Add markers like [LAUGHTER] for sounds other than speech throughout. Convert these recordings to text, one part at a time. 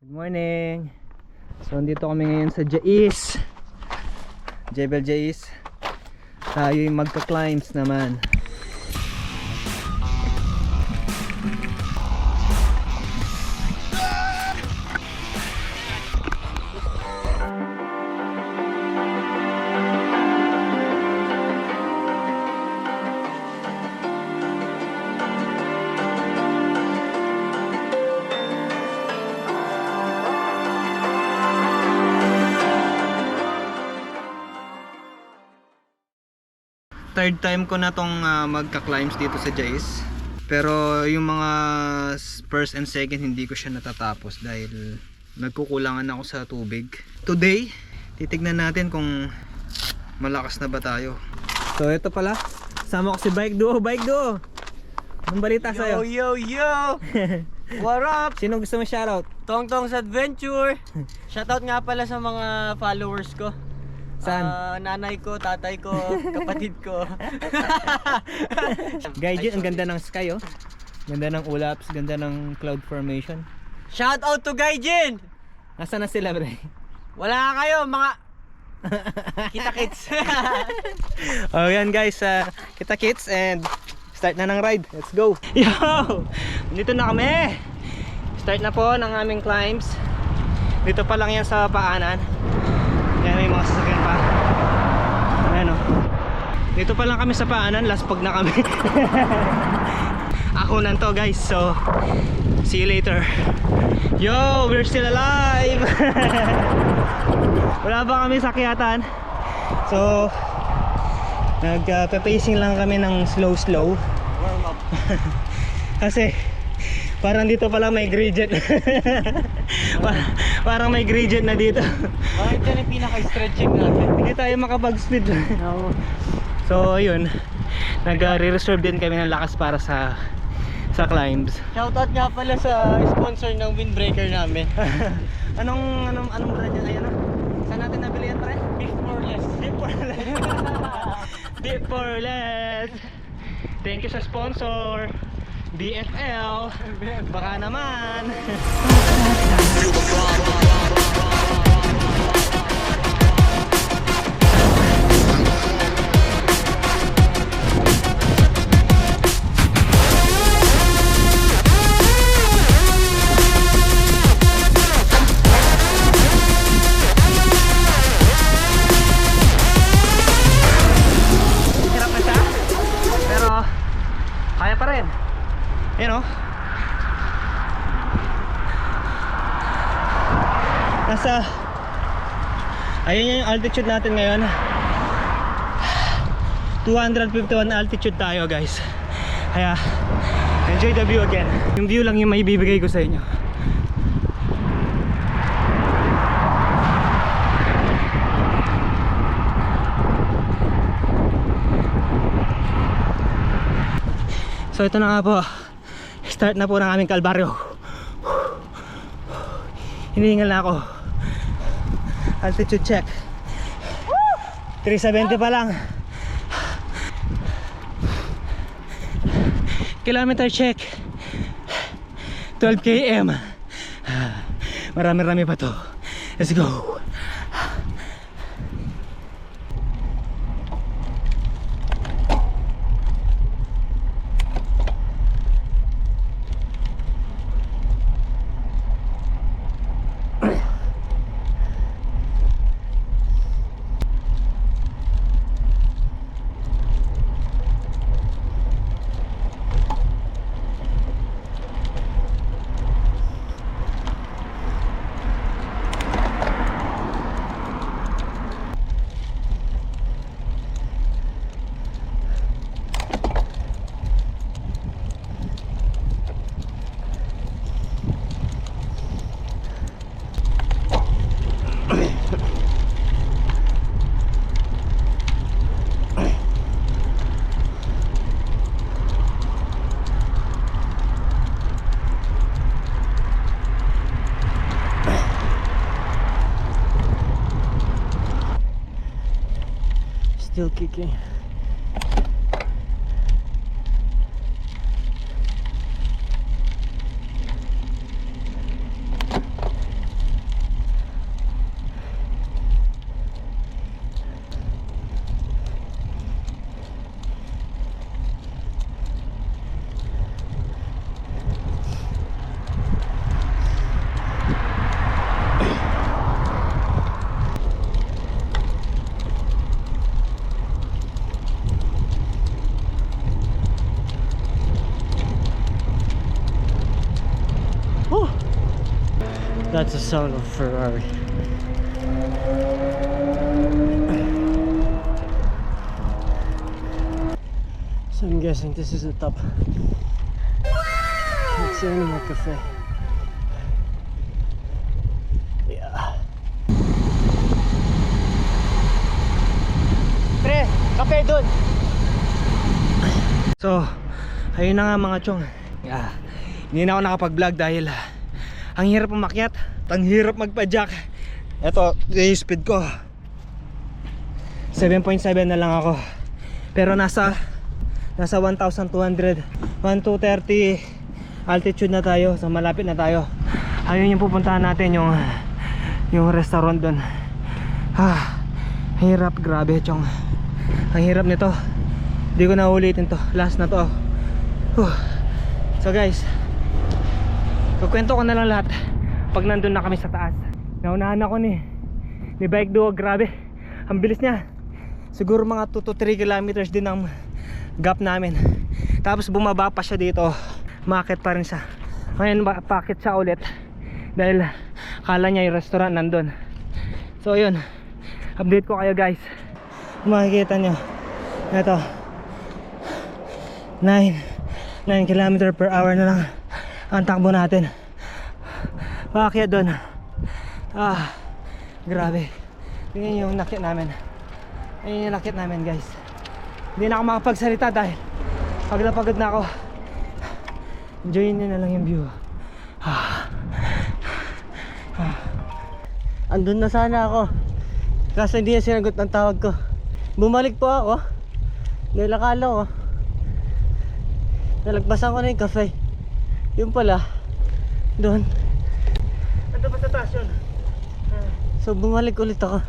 Good morning. So, andito kami ngayon sa Jais. Jebel Jais. Tayo yung magka-climbs naman. Third time ko na tong ah, magka-climbs dito sa Jais. Pero yung mga first and second hindi ko siya natatapos dahil nagkukulangan ako sa tubig. Today, titignan natin kung malakas na ba tayo. So ito pala, sama ko si Bike Duo. Bike Duo! Anong balita sa'yo? Yo, yo, yo! [LAUGHS] What up? Sino gusto mo shoutout? Tong Tong's Adventure! Shoutout nga pala sa mga followers ko. Saan? Ah, nanay ko, tatay ko, kapatid ko. [LAUGHS] Gaijin, ang ganda ng sky oh. Ganda ng ulaps, ganda ng cloud formation. Shoutout to Gaijin! Nasaan na sila bre? Wala kayo, mga... Kita kids. [LAUGHS] oh yan guys, uh, kita kits and start na ng ride. Let's go. Yo! Dito na kami. Start na po ng aming climbs. Dito pa lang yan sa paanan. Mga sasakyan pa. Ayan o. Dito pa lang kami sa paanan, last pag na kami. [LAUGHS] Ako nan to guys, so see you later. Yo, we're still alive! [LAUGHS] Wala pa kami sakyatan. So, nag-pacing lang kami ng slow slow Warm up. [LAUGHS] kasi parang dito pa lang may gradient [LAUGHS] parang, parang may gradient na dito. Parang dyan yung pinaka-stretching natin. hindi tayo makapag-speed. So ayun nag-reserve din kami ng lakas para sa sa climbs. Shoutout nga pala sa sponsor ng windbreaker namin. [LAUGHS] anong anong anong brand yan ayan ah saan natin nabili yan pre? Beef more less. Deep for less. [LAUGHS] Deep for less. Thank you sa sponsor DFL Baka naman altitude natin ngayon. 251 altitude tayo guys. Kaya Enjoy the view again. Yung view lang yung maibibigay ko sa inyo. So ito na nga po. Start na po ng aming kalbaryo. Hinihingal na ako. Altitude check 370 pa lang. Kilometer check. 12 km Marami rami pa to. Let's go Still That's the sound of Ferrari. So I'm guessing this is the top. It's the Animal Cafe. Yeah. Pre, kape doon. So, ayun na nga mga chong. Yeah. Hindi na ako nakapag-vlog dahil ah, ang hirap umakyat, at ang hirap magpa-jack. Ito, yung speed ko. 7.7 na lang ako. Pero nasa nasa 1,200, 1,230 altitude na tayo. So malapit na tayo. Ayun yung pupuntahan natin yung yung restaurant doon. Ah, hirap grabe chong. Ang hirap nito. Hindi ko na ulitin to. Last na to. Whew. So guys, kukwento ko na lang lahat pag nandun na kami sa taas. Naunahan ako ni ni bike duo, grabe. Ang bilis niya. Siguro mga 2 to 3 kilometers din ang gap namin. Tapos bumaba pa siya dito. Market pa rin siya. Ngayon packet siya ulit. Dahil kala niya yung restaurant nandun. So yun. Update ko kayo guys. Makikita nyo. Ito. 9 9 km per hour na lang ang takbo natin. Paakyat doon. Ah, grabe. Tingnan yung nakit namin. Ayun yung nakit namin guys. Hindi na ako makapagsalita dahil pagod na ako. Enjoyin nyo na lang yung view. Ah. Andun na sana ako. Kaso hindi na sinagot ng tawag ko. Bumalik po ako. Dahil akala ko. Nalagpasan ko na yung cafe. Yung pala. Doon. Ando ba sa taas yun? Ah, So bumalik ulit ako.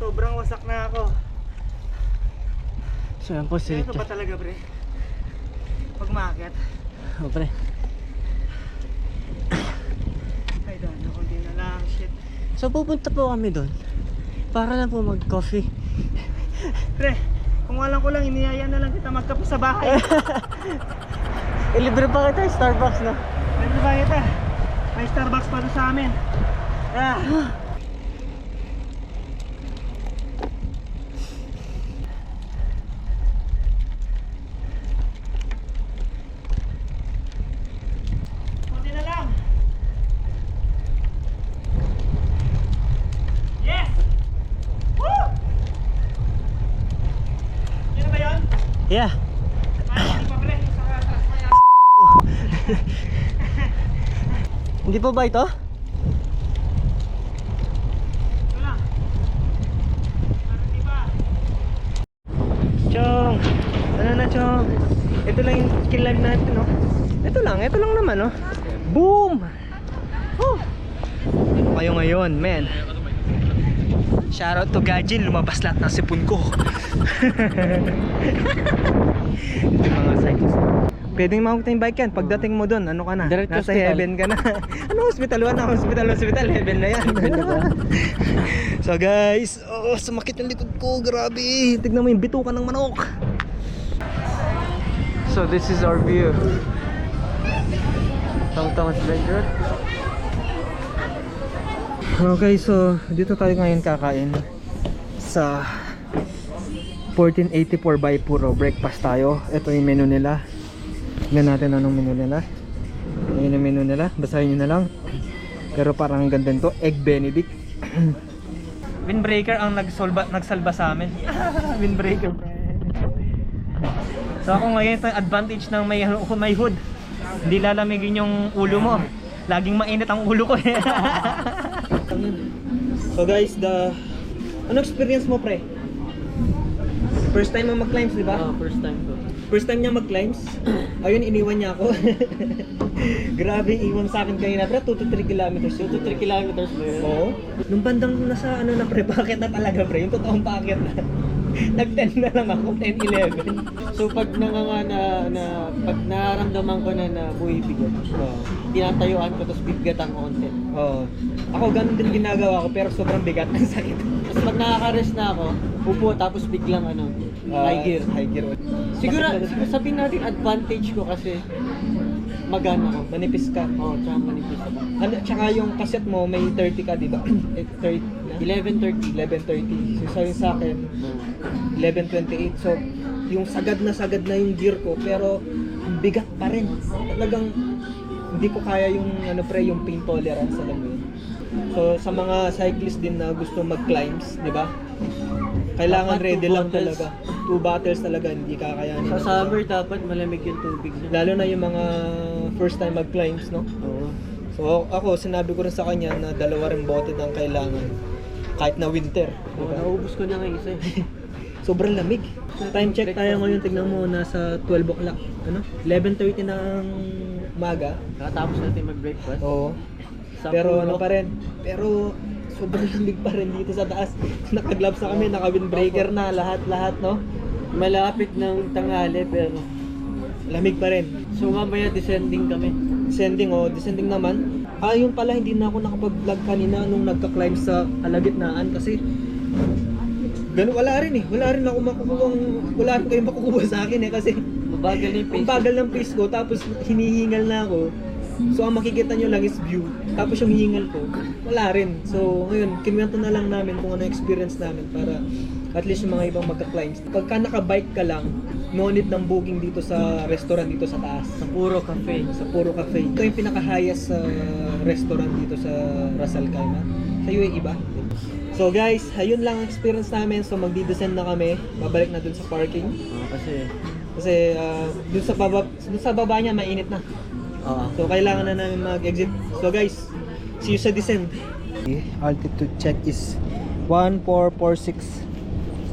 sobrang wasak na ako. So yan po si Ito ba talaga pre? Pag maakyat. Oh, pre. Ay doon, konti na lang. Shit. So pupunta po kami doon. Para lang po mag-coffee. Pre, kung alam ko lang, iniyaya na lang kita magkape sa bahay. [LAUGHS] Ilibre pa kita Starbucks no? Pwede ba kita? May Starbucks pa sa amin. Ah. Konti na lang. Yes! Woo! Yun na ba yun? Yeah. Ay, hindi pa pre. Sa taas pa yan. Hindi po ba ito? Chong! Ano na Chong? Ito lang yung kilag natin no? Ito lang, ito lang naman no? Boom! Oh! Ano kayo ngayon, men? Shoutout to Gajin, lumabas lahat ng sipon ko. [LAUGHS] Ito mga cycles. Pwedeng makakita yung bike yan. Pagdating mo doon, ano ka na? Direct Nasa hospital. heaven ka na. [LAUGHS] ano hospital? Wala hospital, hospital. Heaven na yan. [LAUGHS] so guys, oh, sumakit yung likod ko. Grabe. Tignan mo yung bitukan ng manok. So this is our view. Tong-tong adventure. Okay, so dito tayo ngayon kakain sa 1484 by Puro Breakfast tayo. Ito yung menu nila. Tignan natin anong menu nila. Ayun yung menu nila. Basahin nyo na lang. Pero parang ang ganda nito. Egg Benedict. [CLEARS THROAT] Windbreaker ang nagsolba, nagsalba sa amin. [LAUGHS] Windbreaker. So ako ngayon ito advantage ng may, may hood. Hindi lalamigin yung ulo mo. Laging mainit ang ulo ko eh. [LAUGHS] so guys, the ano experience mo pre? First time mo mag-climbs, di ba? Oh, first time ko. First time niya mag-climbs. Ayun, iniwan niya ako. [LAUGHS] Grabe, iwan sa akin kanina. Pre, 2 to 3 kilometers. 2 to 3 kilometers ba yun? Oo. Nung bandang nasa ano na pre, [LAUGHS] packet na talaga pre. Yung totoong packet na. Nag-10 na lang ako, 10, 11. So pag nanganga na, na pag nararamdaman ko na na buhay bigat, Oo. tinatayuan ko tapos bigatan ko konti. Oo. Ako ganun din ginagawa ko pero sobrang bigat ng sakit. Tapos pag nakaka-rest na ako, upo tapos biglang ano, Ah, high gear. High gear. Siguro, siguro sabihin natin advantage ko kasi magana ko. Manipis ka. Oo, tsaka manipis ako. Ano, tsaka yung cassette mo, may 30 ka, di ba? [CLEARS THROAT] Eh, 30 na? 11.30. 11.30. So, sa yung sa akin, 11.28. So, yung sagad na sagad na yung gear ko, pero ang bigat pa rin. Talagang hindi ko kaya yung ano pre, yung pain tolerance alam mo yun. So, sa mga cyclist din na gusto mag-climbs, di ba? Kailangan Dapat ready lang bottles. talaga. Two bottles talaga, hindi kakayanin. Sa summer dapat malamig yung tubig na. Lalo na yung mga first time mag-climbs, no? Oo. So ako, sinabi ko rin sa kanya na dalawa rin bote ng kailangan kahit na winter. Diba? naubos ko na nga isa eh. [LAUGHS] Sobrang lamig. Time check tayo ngayon, tignan mo, nasa 12 o'clock. Ano? 11.30 ng umaga. Nakatapos natin mag-breakfast. Oo. Sa Pero ano pa rin, pero sobrang [LAUGHS] lamig pa rin dito sa taas. Naka-gloves na kami, naka-windbreaker na, lahat-lahat, no? Malapit ng tanghali pero Lamig pa rin. so mamaya descending kami. Descending, oh, descending naman. Ah, yun pala, hindi na ako nakapag-vlog kanina nung nagka-climb sa kalagitnaan kasi ganun, wala rin eh. Wala rin ako makukuha, wala rin kayong makukuha sa akin eh kasi Mabagal na yung ang pace. bagal ng pace ko tapos hinihingal na ako. So ang makikita nyo lang is view. Tapos yung hingal ko, wala rin. So ngayon, kinuwento na lang namin kung ano experience namin para at least yung mga ibang magka-climbs. Pagka naka-bike ka lang, need ng booking dito sa restaurant dito sa taas Sa puro cafe. sa Puro Cafe. Ito yung pinaka-highest sa restaurant dito sa Ras Al Khaimah. Sa UAE ba? So guys, ayun lang ang experience namin. So magdi-descend na kami. Babalik na dun sa parking. Oo, kasi Kasi ah, dun sa baba, dun sa baba niya mainit na. Oo. So kailangan na namin mag-exit. So guys, see you sa descend. Altitude check is 1446.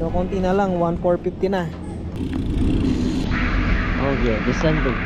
So konti na lang, 1450 na. Okay, descending.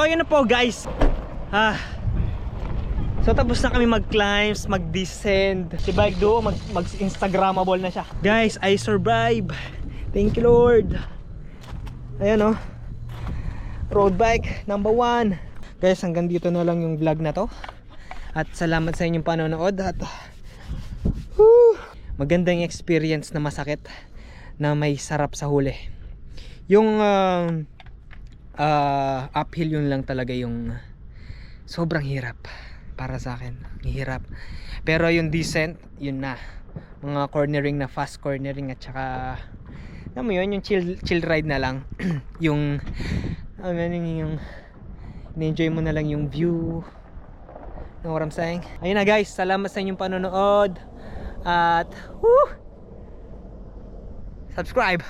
So ayun na po guys. Ah. So tapos na kami mag-climbs, mag-descend. Si bike do mag mag-instagrammable na siya. Guys, I survive. Thank you Lord. Ayan oh. Road bike number one. Guys, hanggang dito na lang yung vlog na to. At salamat sa inyong panonood at Whew. magandang experience na masakit na may sarap sa huli. Yung ah, ah, uphill yun lang talaga yung sobrang hirap para sa akin. Hirap. Pero yung descent, yun na. Mga cornering na fast cornering at saka alam mo yun, yung chill, chill ride na lang. [CLEARS THROAT] yung ano yun, yung enjoy mo na lang yung view. Know what I'm saying? Ayun na guys, salamat sa inyong panonood. At, woo! Subscribe!